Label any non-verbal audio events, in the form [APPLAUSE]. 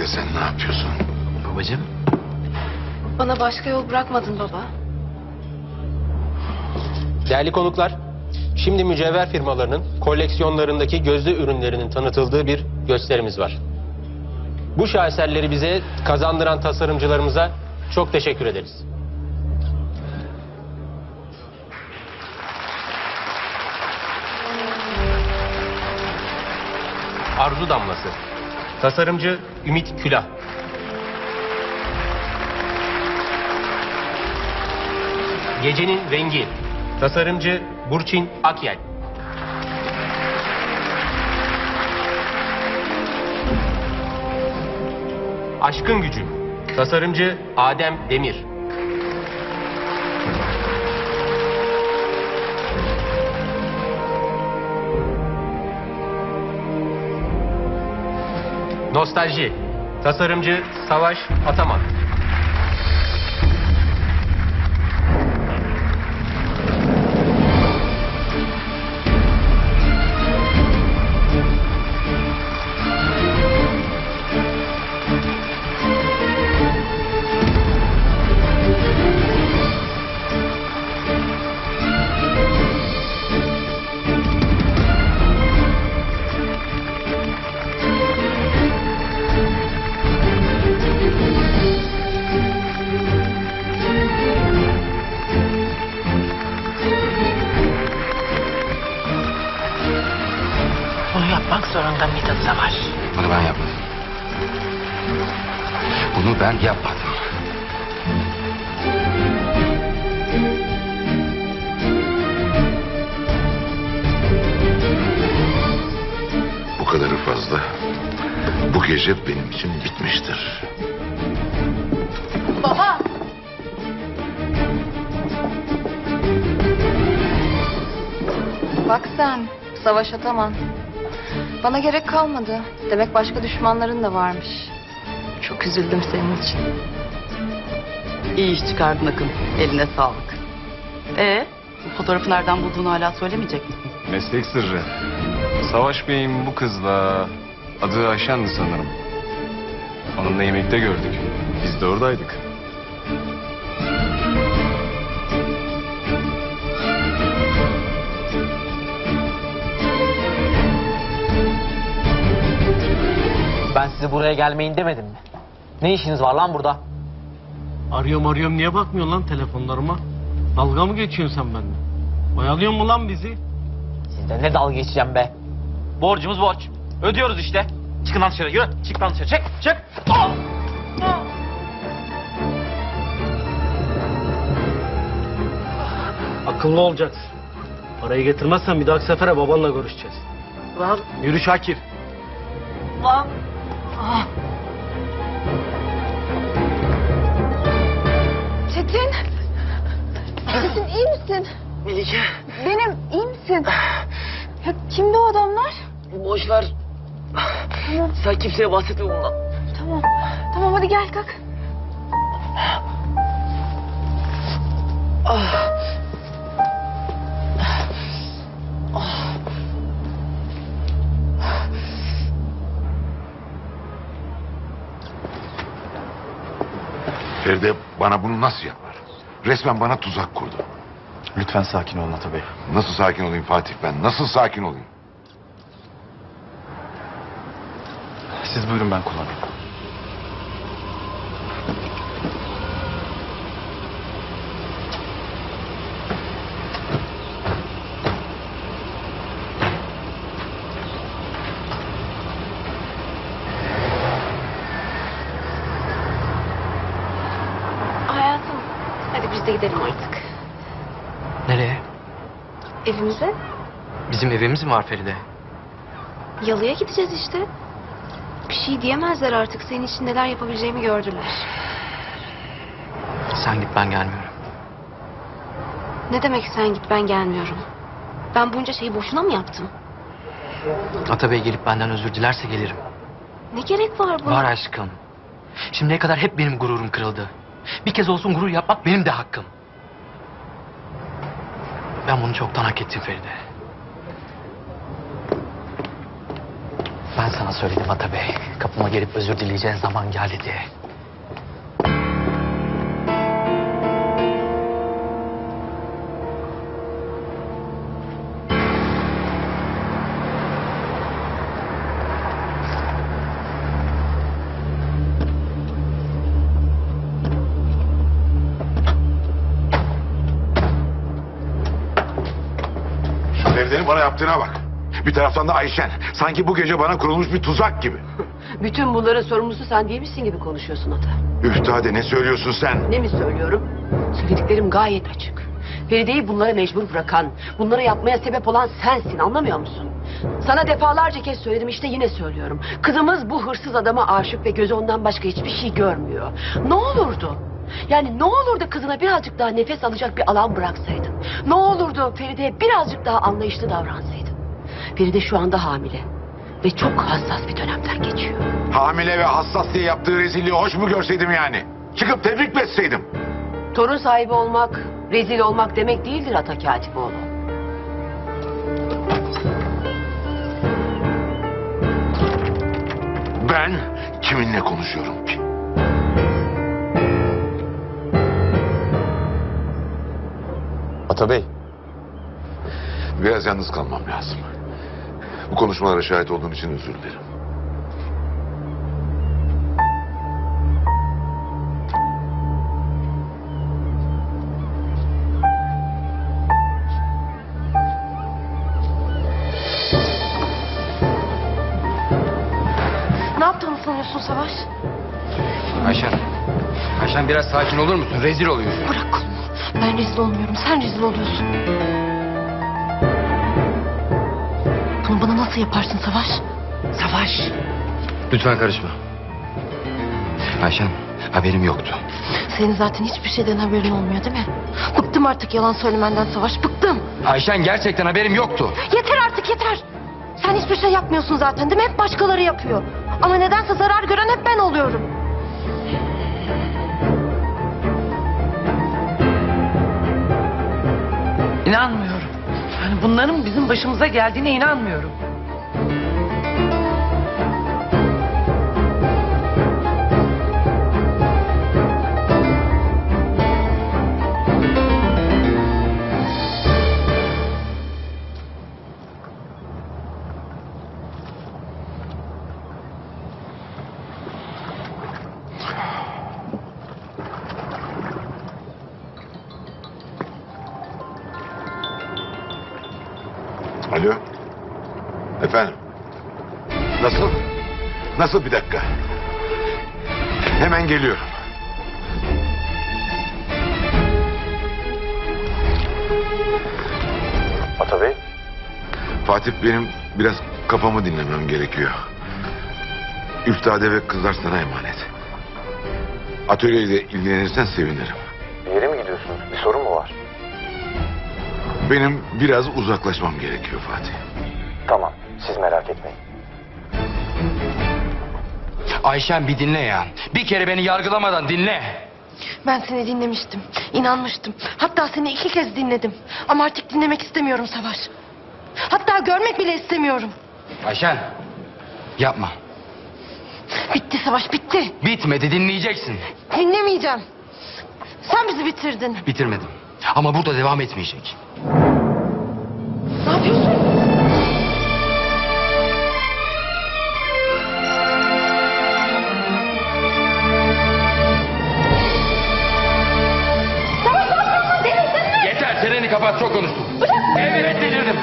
Feride sen ne yapıyorsun? Babacığım. Bana başka yol bırakmadın baba. Değerli konuklar, şimdi mücevher firmalarının koleksiyonlarındaki gözde ürünlerinin tanıtıldığı bir gösterimiz var. Bu şaheserleri bize kazandıran tasarımcılarımıza çok teşekkür ederiz. Arzu Damlası Tasarımcı Ümit Külah. Gecenin Rengi. Tasarımcı Burçin Akyel. Aşkın Gücü. Tasarımcı Adem Demir Nostalji. Tasarımcı Savaş Ataman Bunu ben yapmadım. Bu kadarı fazla. Bu gece benim için bitmiştir. Baba! Bak sen, Savaş Ataman. Bana gerek kalmadı. Demek başka düşmanların da varmış. Çok üzüldüm senin için. İyi iş çıkardın Akın. Eline sağlık. Ee, bu fotoğrafı nereden bulduğunu hala söylemeyecek misin? Meslek sırrı. Savaş Bey'in bu kızla adı Ayşen'di sanırım. Onunla yemekte gördük. Biz de oradaydık. Ben size buraya gelmeyin demedim mi? Ne işiniz var lan burada? Arıyorum arıyorum niye bakmıyorsun lan telefonlarıma? Dalga mı geçiyorsun sen benimle? Oyalıyor mu lan bizi? Sizde ne dalga geçeceğim be? Borcumuz borç. Ödüyoruz işte. Çıkın lan dışarı yürü. Çık lan dışarı çık. Ah! Ah! Akıllı olacaksın. Parayı getirmezsen bir dahaki sefere babanla görüşeceğiz. Lan Yürü Şakir. lan. Çetin! Çetin iyi misin? Melike Benim, iyi misin? Ya kimdi o adamlar? boş ver. Tamam, Sen kimseye bahsetme bundan. tamam. Tamam hadi gel kalk. Feride bana bunu nasıl yapar? Resmen bana tuzak kurdu. Lütfen sakin olun Ata Bey. Nasıl sakin olayım Fatih ben? Nasıl sakin olayım? Siz buyurun ben kullanayım. Hayatım, hadi biz de gidelim artık. Nereye? Evimize, Bizim evimiz mi var Feride? yalıya gideceğiz işte. Bir şey diyemezler artık. Senin için neler yapabileceğimi gördüler. Sen git ben gelmiyorum. Ne demek sen git ben gelmiyorum. Ben bunca şeyi boşuna mı yaptım? Atabey gelip benden özür dilerse gelirim. Ne gerek var bu? Var aşkım. Şimdiye kadar hep benim gururum kırıldı. Bir kez olsun gurur yapmak benim de hakkım. Ben bunu çoktan hak ettim Feride. Ben sana söyledim Atabey. Kapı Kapıma gelip özür dileyeceğin zaman geldi. Şu Feride'nin bana yaptığına bak. Bir taraftan da Ayşen. Sanki bu gece bana kurulmuş bir tuzak gibi. [LAUGHS] Bütün bunların sorumlusu sen değil misin gibi konuşuyorsun Ata. Üftade ne söylüyorsun sen? Ne mi söylüyorum? Söylediklerim gayet açık. Feride'yi bunlara mecbur bırakan, bunları yapmaya sebep olan sensin anlamıyor musun? Sana defalarca kez söyledim işte yine söylüyorum. Kızımız bu hırsız adama aşık ve gözü ondan başka hiçbir şey görmüyor. Ne olurdu? Yani ne olurdu kızına birazcık daha nefes alacak bir alan bıraksaydın? Ne olurdu Feride'ye birazcık daha anlayışlı davransaydın? Feride şu anda hamile ve çok hassas bir dönemden geçiyor. Hamile ve hassas diye yaptığı rezilliği hoş mu görseydim yani? Çıkıp tebrik mi etseydim? Torun sahibi olmak, rezil olmak demek değildir Ata Katipoğlu. Ben kiminle konuşuyorum ki? Atabey. Biraz yalnız kalmam lazım. Bu konuşmalara şahit olduğum için özür dilerim. Ne yaptığını sanıyorsun Savaş? Ayşen. Ayşen biraz sakin olur musun? Rezil oluyorsun. Bırak kolumu. Ben rezil olmuyorum. Sen rezil oluyorsun. Bunu bana nasıl yaparsın Savaş? Savaş. Lütfen karışma. Ayşen haberim yoktu. Senin zaten hiçbir şeyden haberin olmuyor değil mi? Bıktım artık yalan söylemenden Savaş. Bıktım. Ayşen gerçekten haberim yoktu. Yeter artık yeter. Sen hiçbir şey yapmıyorsun zaten değil mi? Hep başkaları yapıyor. Ama nedense zarar gören hep ben oluyorum. İnanmıyorum. Yani bunların bizim başımıza geldiğine inanmıyorum. Efendim. Nasıl? Nasıl bir dakika? Hemen geliyorum. Atabey. Fatih benim biraz kafamı dinlemem gerekiyor. Üftade ve kızlar sana emanet. Atölyeyle ilgilenirsen sevinirim. Bir yere mi gidiyorsunuz? Bir sorun mu var? Benim biraz uzaklaşmam gerekiyor Fatih. Tamam. Siz merak etmeyin. Ayşen bir dinle ya. Bir kere beni yargılamadan dinle. Ben seni dinlemiştim. inanmıştım. Hatta seni iki kez dinledim. Ama artık dinlemek istemiyorum Savaş. Hatta görmek bile istemiyorum. Ayşen. Yapma. Bitti Savaş bitti. Bitmedi dinleyeceksin. Dinlemeyeceğim. Sen bizi bitirdin. Bitirmedim. Ama burada devam etmeyecek. Ne yapıyorsun? Kapat çok konuştun. Evet delirdim.